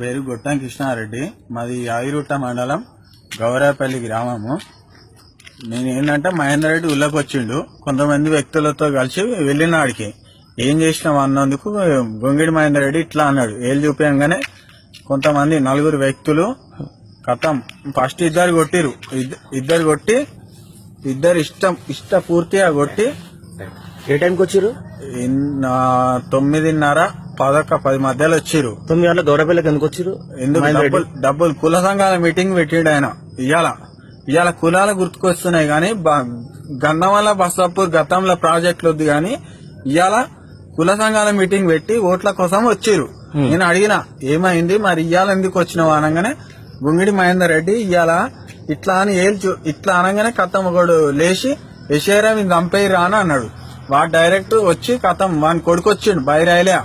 పేరు గొట్టం కృష్ణారెడ్డి. మాది ఆయిరుట్ట మండలం గౌరాపల్లి గ్రామము. నేను ఏంటంటే మహేందర్ రెడ్డి ఊళ్ళోకి వచ్చిండు. కొంతమంది వ్యక్తులతో కలిసి వెళ్ళిన ఆడికి ఏం చేసినావు అన్నందుకు గొంగిడి మహేందర్ రెడ్డి ఇట్లా అన్నాడు. ఏళ్ళు చూపించగానే కొంతమంది నలుగురు వ్యక్తులు కథం ఫస్ట్ ఇద్దరు కొట్టిరు. ఇద్ద- ఇద్దరు కొట్టి ఇద్దరు ఇష్టం ఇష్ట పూర్తిగా కొట్టి ఏ టైంకి వచ్చారు తొమ్మిదిన్నర పదొక్క పది మధ్యలో వచ్చిర్రు. తొమ్మిది గంటల గౌరవపల్లికి ఎందుకు వచ్చారు ఎందుకు డబ్బులు డబ్బులు కుల సంఘాల మీటింగ్ పెట్టిండు ఆయన. ఇవాళ ఇవాళ కులాల గుర్తుకొస్తున్నాయి కానీ గన్నవల్ల బసాపూర్ గతంలో ప్రాజెక్టులు వద్దు కానీ ఇవాళ కుల సంఘాల మీటింగ్ పెట్టి ఓట్ల కోసం వచ్చిర్రు. నేను అడిగిన ఏమైంది? మరి ఇవాళ ఎందుకు వచ్చినావు అనగానే గుంగిడి మహేందర్ రెడ్డి ఇవాళ ఇట్లా అని ఏల్చు ఇట్లా అనగానే కథం ఒకడు లేచి యశేరా మీరు చంపేయరా అని అన్నాడు. వాడు డైరెక్ట్ వచ్చి కథం వాని కొడుకు వచ్చిండు బైరాయిలే.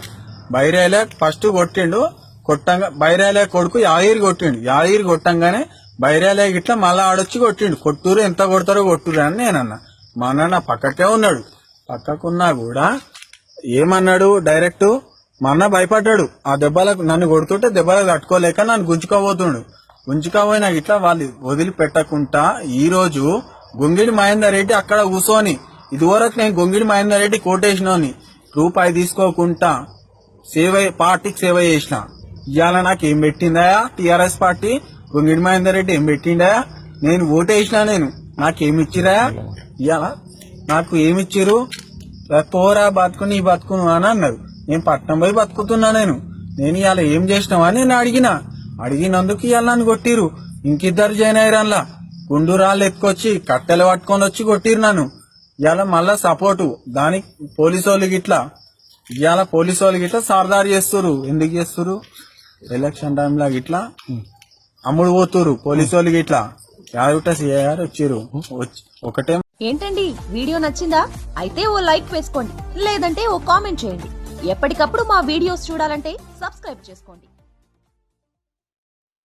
బైరేలే ఫస్ట్ కొట్టిండు కొట్టంగా బైరేలే కొడుకు యాయిర్ కొట్టిండు. యాయిర్ కొట్టంగానే బైరేలే గిట్లా మళ్ళా ఆడొచ్చి కొట్టిండు. కొట్టూరు ఎంత కొడతారో కొట్టురు అని నేనన్నా. మా నాన్న పక్కకే ఉన్నాడు. పక్కకున్నా కూడా ఏమన్నాడు డైరెక్ట్? మా అన్న భయపడ్డాడు. ఆ దెబ్బలకు నన్ను కొడుతుంటే దెబ్బలకు తట్టుకోలేక నన్ను గుంజుకోబోతుండు గుంజుకోబోయినా ఇట్లా వాళ్ళు వదిలిపెట్టకుండా ఈ రోజు గొంగిడి మహేందర్ రెడ్డి అక్కడ కూర్చొని ఇదివరకు నేను గొంగిడి మహేందర్ రెడ్డి కోటేసినోని రూపాయి తీసుకోకుండా సేవ పార్టీకి సేవ చేసిన. ఇవాళ నాకు ఏం పెట్టిందా టిఆర్ఎస్ పార్టీ గొంగిడి మహేందర్ రెడ్డి ఏం పెట్టిండా నేను ఓటేసిన నేను. నాకేమి ఇచ్చిరా ఇవాళ నాకు ఏమిచ్చిరు పోరా బతుకుని ఈ బతుకును అని అన్నారు నేను పట్నం పోయి బతుకుతున్నా నేను. నేను ఇవాళ ఏం చేసినావా అని నేను అడిగిన. అడిగినందుకు ఇవాళ నన్ను కొట్టిరు ఇంకిద్దరు జాయిన్ అయ్యారు అందులో గుండు రాళ్ళు ఎత్తుకొచ్చి కట్టెలు పట్టుకొని వచ్చి కొట్టిరు నన్ను. ఇవాళ మళ్ళా సపోర్టు. దానికి పోలీసు వాళ్ళు గిట్లా ఇవాళ పోలీసు వాళ్ళు గిట్లా సర్దారు చేస్తురు ఎందుకు చేస్తురు ఎలక్షన్ టైంలో గిట్లా అమ్ముడు పోతురు పోలీసు వాళ్ళు గిట్లా. యారుట సిఐ గారు వచ్చిర్రు. వచ్చి ఒకటే ఏంటండి? వీడియో నచ్చిందా? అయితే ఓ లైక్ వేసుకోండి. లేదంటే ఓ కామెంట్ చేయండి. ఎప్పటికప్పుడు మా వీడియోస్ చూడాలంటే సబ్స్క్రైబ్ చేసుకోండి.